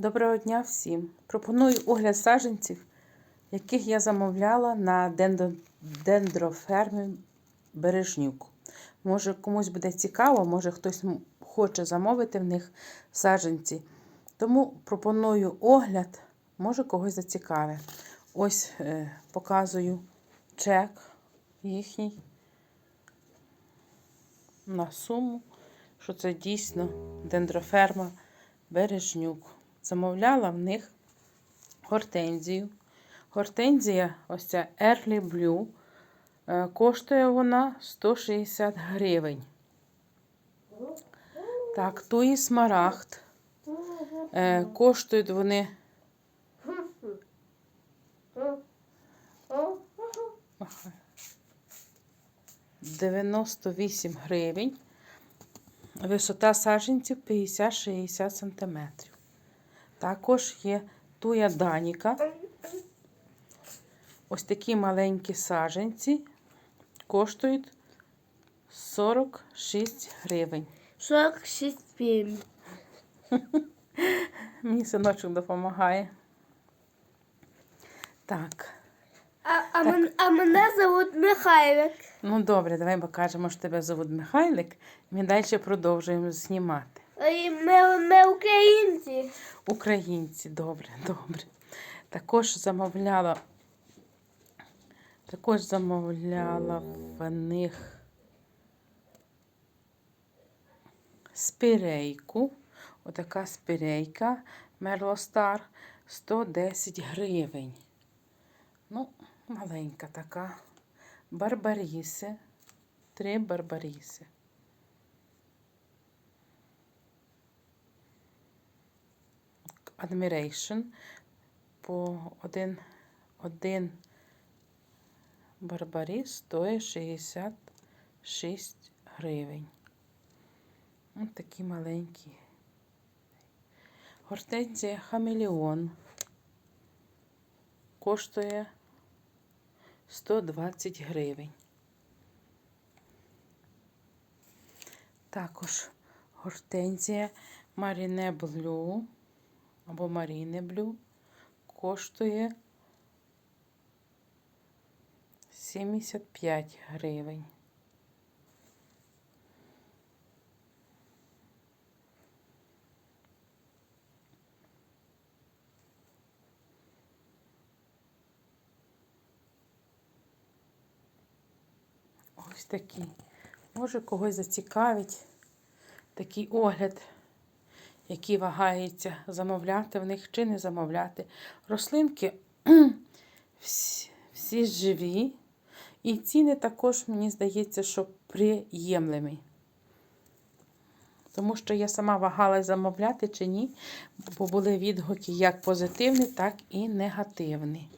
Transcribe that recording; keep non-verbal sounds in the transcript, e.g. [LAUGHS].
Доброго дня всім! Пропоную огляд саджанців, яких я замовляла на дендро- дендрофермі Бережнюк. Може, комусь буде цікаво, може хтось хоче замовити в них саджанці. Тому пропоную огляд, може когось зацікавить. Ось е, показую чек їхній на суму, що це дійсно дендроферма Бережнюк. Замовляла в них гортензію. Гортензія, ось ця Early Blue, е, коштує вона 160 гривень. Так, туї смарагд. Е, коштують вони 98 гривень. Висота саджанців 50-60 см. Також є туя Даніка. Ось такі маленькі саджанці коштують 46 гривень. 46 гривень. Мені синочок допомагає. Так. А, а, мен, а мене зовут Михайлик. Ну добре, давай покажемо, що тебе зовут Михайлик. Ми далі продовжуємо знімати. Ми, ми українці. Добре, [LAUGHS] добре. Також замовляла. Також замовляла в них спірейку. Отака спірейка Мерлостар 110 гривень. Ну, маленька така. Барбаріси. Три барбаріси. Admiration по один, один барбаріс стоїть 66 гривень. Ось такі маленькі. Гортензія Хамелеон коштує 120 гривень. Також гортензія Маріне Блю або Маріне Блю коштує 75 гривень. Ось такі. Може когось зацікавить такий огляд, який вагаються, замовляти в них чи не замовляти. Рослинки [CLEARS THROAT] всі, живі. І ціни також, мені здається, що приємлемі. Тому що я сама вагалась замовляти чи ні, бо були відгуки як позитивні, так і негативні.